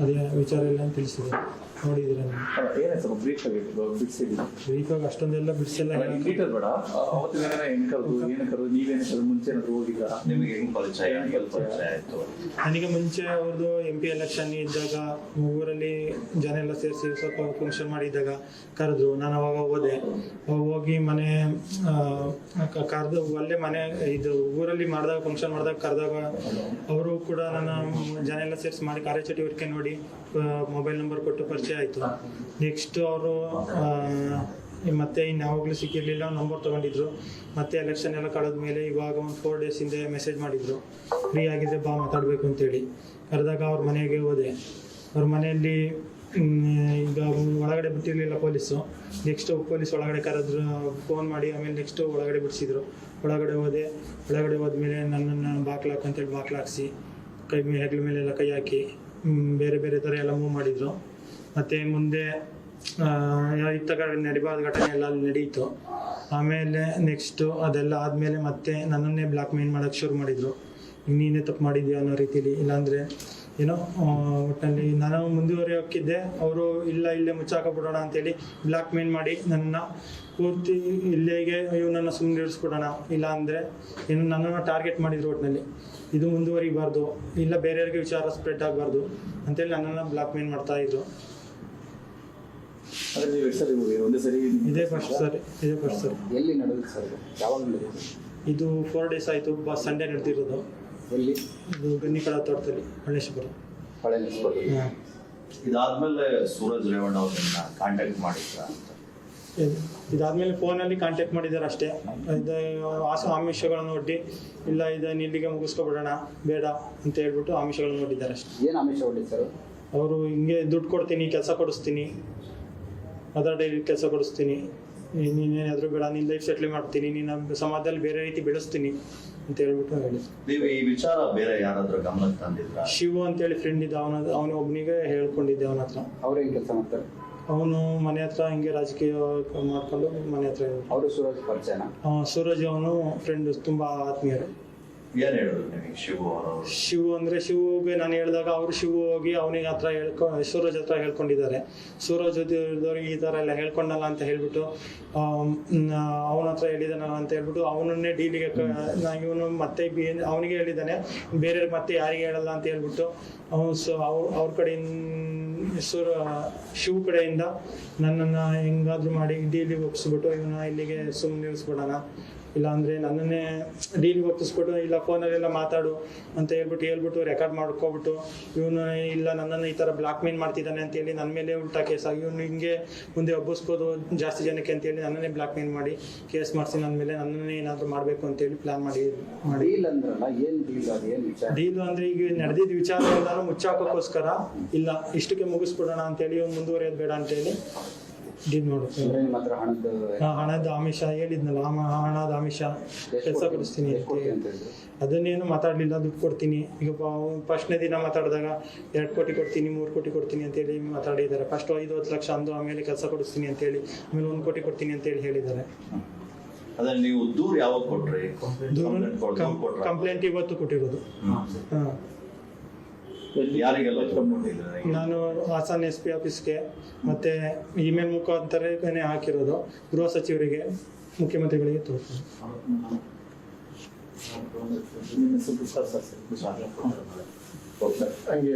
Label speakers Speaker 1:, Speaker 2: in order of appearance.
Speaker 1: ಅದೇ ವಿಚಾರ ಎಲ್ಲ ತಿಳಿಸಿದೆ. ನೋಡಿದ್ದೀರ
Speaker 2: ಏನೇ ಸ್ವಲ್ಪ ಬ್ರೀಫ್ ಆಗಿ ಬಿಡಿಸಿದ್ದೀವಿ
Speaker 1: ಬ್ರೀಫಾಗಿ ಅಷ್ಟೊಂದೆಲ್ಲ ಬಿಡಿಸಿಲ್ಲ.
Speaker 2: ಬೇಡ. ಹೆಂಗ್ ಕರೆದು ಏನು ಕರೆದು ನೀವೇನು ಕರೆದು ಮುಂಚೆ ಏನಾದ್ರು
Speaker 3: ನಿಮಗೆ ಹೆಂಗ್ ಪರಿಚಯ? ಎಲ್ಲಿ ಪರಿಚಯ ಆಯ್ತು.
Speaker 1: ನನಗೆ ಮುಂಚೆ ಅವ್ರದ್ದು ಎಂ ಪಿ ಎಲೆಕ್ಷನ್ ಇದ್ದಾಗ ಊರಲ್ಲಿ ಜನ ಎಲ್ಲ ಸೇರಿಸಿ ಸ್ವಲ್ಪ ಫಂಕ್ಷನ್ ಮಾಡಿದ್ದಾಗ ಕರೆದ್ರು. ನಾನು ಅವಾಗ ಹೋದೆ. ಹೋಗಿ ಮನೆ ಕರೆದು ಅಲ್ಲೇ ಮನೆ ಇದು ಊರಲ್ಲಿ ಮಾಡಿದಾಗ ಫಂಕ್ಷನ್ ಮಾಡಿದಾಗ ಕರೆದಾಗ ಅವರು ಕೂಡ ನನ್ನ ಜನ ಎಲ್ಲ ಸೇರಿಸಿ ಮಾಡಿ ಕಾರ್ಯಚಟುವಟಿಕೆ ನೋಡಿ ಮೊಬೈಲ್ ನಂಬರ್ ಕೊಟ್ಟು ಪರಿಚಯ ಆಯಿತು. ನೆಕ್ಸ್ಟ್ ಅವರು ಮತ್ತೆ ಇನ್ನು ಯಾವಾಗಲೂ ಸಿಕ್ಕಿರಲಿಲ್ಲ ನಂಬರ್ ತೊಗೊಂಡಿದ್ರು. ಮತ್ತೆ ಎಲೆಕ್ಷನ್ ಎಲ್ಲ ಕಳೆದ ಮೇಲೆ ಇವಾಗ ಒಂದು ಫೋರ್ ಡೇಸ್ ಹಿಂದೆ ಮೆಸೇಜ್ ಮಾಡಿದ್ರು. ಫ್ರೀ ಆಗಿದ್ದೆ ಬಾ ಮಾತಾಡಬೇಕು ಅಂತೇಳಿ. ಕರೆದಾಗ ಅವ್ರ ಮನೆಗೆ ಹೋದೆ. ಅವ್ರ ಮನೆಯಲ್ಲಿ ಈಗ ಒಳಗಡೆ ಬಿಟ್ಟಿರಲಿಲ್ಲ ಪೊಲೀಸು ನೆಕ್ಸ್ಟ್ ಪೊಲೀಸ್ ಒಳಗಡೆ ಕರೆದ್ರು ಫೋನ್ ಮಾಡಿ, ಆಮೇಲೆ ನೆಕ್ಸ್ಟ್ ಒಳಗಡೆ ಬಿಡಿಸಿದ್ರು. ಒಳಗಡೆ ಹೋದೆ. ಒಳಗಡೆ ಹೋದ್ಮೇಲೆ ನನ್ನನ್ನು ಬಾಕ್ಲಾಕ್ ಅಂತೇಳಿ ಬಾಕ್ಲಾಕ್ಸಿ. ಕೈ ಹೆಗ್ಲ ಮೇಲೆಲ್ಲ ಕೈ ಹಾಕಿ. ಬೇರೆ ಬೇರೆ ಥರ ಎಲ್ಲ ಮೂವ್ ಮಾಡಿದ್ರು. ಮತ್ತು ಮುಂದೆ ಇತ್ತ ಕಡೆ ನಡಿಬಾರ್ದ ಘಟನೆ ಎಲ್ಲ ಅಲ್ಲಿ ನಡೀತು. ಆಮೇಲೆ ನೆಕ್ಸ್ಟು ಅದೆಲ್ಲ ಆದಮೇಲೆ ಮತ್ತೆ ನನ್ನನ್ನೇ ಬ್ಲಾಕ್ ಮೇಲ್ ಮಾಡೋಕ್ಕೆ ಶುರು ಮಾಡಿದರು. ನೀನೇ ತಪ್ಪು ಮಾಡಿದ್ಯಾ ಅನ್ನೋ ರೀತಿಲಿ, ಇಲ್ಲಾಂದರೆ ಏನೋ ಒಟ್ಟಲ್ಲಿ ನಾನು ಮುಂದುವರಿಯೋಕ್ಕಿದ್ದೆ. ಅವರು ಇಲ್ಲ ಇಲ್ಲೇ ಮುಚ್ಚಾಕಬಿಡೋಣ ಅಂತೇಳಿ ಬ್ಲಾಕ್ ಮೇಲ್ ಮಾಡಿ ನನ್ನ ಪೂರ್ತಿ ಇಲ್ಲಿಗೆ ಇವನನ್ನು ಸುಮ್ಮನೆ ಇರಿಸ್ಬಿಡೋಣ ಇಲ್ಲ ಅಂದರೆ ಏನು ನನ್ನನ್ನು ಟಾರ್ಗೆಟ್ ಮಾಡಿದ್ರು ಒಟ್ಟಿನಲ್ಲಿ ಇದು ಮುಂದುವರಿಬಾರ್ದು. ಇಲ್ಲ ಬೇರೆಯವ್ರಿಗೆ ವಿಚಾರ ಸ್ಪ್ರೆಡ್ ಆಗಬಾರ್ದು ಅಂತೇಳಿ ನನ್ನನ್ನು ಬ್ಲಾಕ್ ಮೇಲ್ ಮಾಡ್ತಾ ಇದ್ರು. ಇದೇ ಫಸ್ಟ್ ಸರ್? ಇದೇ ಫಸ್ಟ್ ಸರಿ.
Speaker 4: ಎಲ್ಲಿ ಸರ್ ಯಾವಾಗ
Speaker 1: ಇದು ಫೋರ್ ಡೇಸ್ ಆಯಿತು ಬಸ್ ಸಂಡೇ ನಡೆದಿರೋದು.
Speaker 4: ಎಲ್ಲಿ?
Speaker 1: ಇದು ಗನ್ನಿಕಳ ತೋಟದಲ್ಲಿ ಮಲ್ಲೇಶ್ವರ
Speaker 4: ಹೊಳೆ ನಿಲ್ಸ್ಬೋದು
Speaker 1: ಹಾಂ.
Speaker 3: ಇದಾದ್ಮೇಲೆ ಸೂರಜ್ ರೇವಣ್ಣ ಅವ್ರನ್ನ ಕಾಂಟ್ಯಾಕ್ಟ್ ಮಾಡಿದ್ರ ಅಂತ.
Speaker 1: ಇದು- ಇದಾದ್ಮೇಲೆ ಫೋನಲ್ಲಿ ಕಾಂಟ್ಯಾಕ್ಟ್ ಮಾಡಿದ್ದಾರೆ ಅಷ್ಟೇ. ಇದು ಆಸ ಆಮಿಷಗಳನ್ನು ಒಡ್ಡಿ ಇಲ್ಲ ಇದನ್ನು ಇಲ್ಲಿಗೆ ಮುಗಿಸ್ಕೊಬಿಡೋಣ ಬೇಡ ಅಂತ ಹೇಳ್ಬಿಟ್ಟು ಆಮಿಷಗಳನ್ನು ಒಡ್ಡಿದ್ದಾರೆ ಅಷ್ಟೇ.
Speaker 4: ಏನು ಆಮಿಷ ಒಡ್ಡಿದ್ದಾರೆ
Speaker 1: ಅವರು ಹಿಂಗೆ ದುಡ್ಡು ಕೊಡ್ತೀನಿ ಕೆಲಸ ಕೊಡಿಸ್ತೀನಿ. ಅದರ್ ಡೈಲಿ ಕೆಲಸ ಕೊಡಿಸ್ತೀನಿ. ನೀನೇನಾದರೂ ಬೇಡ ನಿನ್ನ ಲೈಫ್ ಸೆಟ್ಲ್ ಮಾಡ್ತೀನಿ ನಿನ್ನ ಸಮಾಜದಲ್ಲಿ ಬೇರೆ ರೀತಿ ಬೆಳೆಸ್ತೀನಿ. ಅಂತ ಹೇಳ್ಬಿಟ್ಟು ಹೇಳಿ.
Speaker 3: ನೀವು ಈ ವಿಚಾರ ಬೇರೆ ಯಾರಾದ್ರೂ ಗಮನಕ್ಕೆ ತಂದಿದ್ರ?
Speaker 1: ಶಿವು ಅಂತೇಳಿ ಫ್ರೆಂಡ್ ಇದ್ದ ಅವನ ಅವನ ಒಬ್ಬನಿಗೆ ಹೇಳ್ಕೊಂಡಿದ್ದೆ ಅವನ ಹತ್ರ.
Speaker 4: ಅವ್ರು ಏನು ಕೆಲಸ ಮಾಡ್ತಾರೆ?
Speaker 1: ಅವನು ಮನೆ ಹತ್ರ ಹಿಂಗೆ ರಾಜಕೀಯ ಮಾಡ್ಕೊಂಡು ಮನೆ ಹತ್ರ
Speaker 4: ಅವರು ಸೂರಜ್ ಪರಿಚಯನ?
Speaker 1: ಆ, ಸೂರಜ್ ಅವನು ಫ್ರೆಂಡ್ ತುಂಬಾ ಆತ್ಮೀಯರು.
Speaker 3: ಏನ್ ನಿಮಗೆ ಶಿವು
Speaker 1: ಶಿವು ಅಂದ್ರೆ ಶಿವುಗೆ, ನಾನು ಹೇಳಿದಾಗ ಅವರು ಶಿವು ಹೋಗಿ ಅವನಿಗೆ ಹತ್ರ ಹೇಳ್ಕೊ, ಸೂರಜ್ ಹತ್ರ ಹೇಳ್ಕೊಂಡಿದ್ದಾರೆ. ಸೂರಜ್ ಇದ್ದವ್ರಿಗೆ ಈ ಥರ ಎಲ್ಲ ಹೇಳ್ಕೊಂಡಲ್ಲ ಅಂತ ಹೇಳ್ಬಿಟ್ಟು ಅವನ ಹತ್ರ ಹೇಳಿದಾನಲ್ಲ ಅಂತ ಹೇಳ್ಬಿಟ್ಟು ಅವನನ್ನೇ ಡೀಲಿಗೆ ಇವನು ಮತ್ತೆ ಅವನಿಗೆ ಹೇಳಿದ್ದಾನೆ, ಬೇರೆ ಮತ್ತೆ ಯಾರಿಗೆ ಹೇಳಲ್ಲ ಅಂತ ಹೇಳ್ಬಿಟ್ಟು, ಅವನು ಸೊ ಅವ್ರ ಕಡೆಯಿಂದ, ಸೂರ, ಶಿವ್ ಕಡೆಯಿಂದ ನನ್ನನ್ನು ಹೆಂಗಾದ್ರೂ ಮಾಡಿ ಡೀಲಿಗೆ ಒಪ್ಪಿಸ್ಬಿಟ್ಟು ಇವನ ಇಲ್ಲಿಗೆ ಸುಮ್ಮನೆ ನಿಲ್ಲಿಸ್ಬಿಡೋಣ ಇಲ್ಲಾಂದರೆ ನನ್ನನ್ನೇ ಡೀಲ್ಗೆ ಒಪ್ಪಿಸ್ಬಿಟ್ಟು ಇಲ್ಲ ಫೋನಲ್ಲೆಲ್ಲ ಮಾತಾಡು ಅಂತ ಹೇಳ್ಬಿಟ್ಟು ಹೇಳ್ಬಿಟ್ಟು ರೆಕಾರ್ಡ್ ಮಾಡ್ಕೊಬಿಟ್ಟು ಇವನು ಇಲ್ಲ ನನ್ನನ್ನು ಈ ಥರ ಬ್ಲಾಕ್ ಮೇಲ್ ಮಾಡ್ತಿದ್ದಾನೆ ಅಂತೇಳಿ ನನ್ನ ಮೇಲೆ ಉಲ್ಟಾ ಕೇಸ್ ಆಗಿ ಇವನು ಹಿಂಗೆ ಮುಂದೆ ಒಬ್ಬಿಸ್ಬೋದು ಜಾಸ್ತಿ ಜನಕ್ಕೆ ಅಂತೇಳಿ ನನ್ನನ್ನೇ ಬ್ಲಾಕ್ ಮೇಲ್ ಮಾಡಿ ಕೇಸ್ ಮಾಡಿಸಿ ನನ್ನ ಮೇಲೆ ನನ್ನನ್ನೇ ಏನಾದರೂ ಮಾಡಬೇಕು ಅಂತೇಳಿ ಪ್ಲ್ಯಾನ್ ಮಾಡಿ ಮಾಡಿ.
Speaker 4: ವಿಚಾರ?
Speaker 1: ಡೀಲು ಅಂದರೆ ಈಗ ನಡೆದಿದ್ದ ವಿಚಾರ ಎಲ್ಲಾನು ಮುಚ್ಚಾಕೋಕ್ಕೋಸ್ಕರ ಇಲ್ಲ ಇಷ್ಟಕ್ಕೆ ಮುಗಿಸ್ಬಿಡೋಣ ಅಂತೇಳಿ ಇವ್ನು ಮುಂದುವರಿಯೋದು ಬೇಡ ಅಂತೇಳಿ ಡೀಲ್
Speaker 4: ನಿಮ್ಮ ಹತ್ರ ಹಣದ
Speaker 1: ಆಮಿಷ ಹೇಳಿದ್ನಲ್ಲ ಆ ಹಣದ ಆಮಿಷ ಕೆಲಸ ಕೊಡಿಸ್ತೀನಿ
Speaker 4: ಎಷ್ಟು
Speaker 1: ಅಂತ
Speaker 4: ಅಂತ ಹೇಳಿದ್ರು?
Speaker 1: ಅದನ್ನೇನು ಮಾತಾಡಲಿಲ್ಲ ದುಡ್ಡು ಕೊಡ್ತೀನಿ. ಈಗ ಫಸ್ಟ್ನೇ ದಿನ ಮಾತಾಡಿದಾಗ ಎರಡು ಕೋಟಿ ಕೊಡ್ತೀನಿ ಮೂರು ಕೋಟಿ ಕೊಡ್ತೀನಿ ಅಂತೇಳಿ ಮಾತಾಡಿದ್ದಾರೆ. ಫಸ್ಟ್ ಐದು ಹತ್ತು ಲಕ್ಷ ಅಂದು ಆಮೇಲೆ ಕೆಲಸ ಕೊಡಿಸ್ತೀನಿ ಅಂತೇಳಿ ಆಮೇಲೆ ಒಂದು ಕೋಟಿ ಕೊಡ್ತೀನಿ ಅಂತೇಳಿ ಹೇಳಿದ್ದಾರೆ.
Speaker 3: ಅದನ್ನ ನೀವು ದೂರ ಯಾವಾಗ ಕೊಟ್ರಿ?
Speaker 1: ದೂರ ಕಂಪ್ಲೇಂಟ್ ಇವತ್ತು ಕೊಟ್ಟಿರೋದು. ಹಾಂ.
Speaker 3: ಯಾರಿಗೆಲ್ಲ?
Speaker 1: ನಾನು ಹಾಸನ್ ಎಸ್ ಪಿ ಆಫೀಸ್ಗೆ ಮತ್ತೆ ಇಮೇಲ್ ಮುಖಾಂತರನೇ ಹಾಕಿರೋದು ಗೃಹ ಸಚಿವರಿಗೆ ಮುಖ್ಯಮಂತ್ರಿಗಳಿಗೆ ತೋರಿಸ್ತೀನಿ.
Speaker 4: ಹಂಗೆ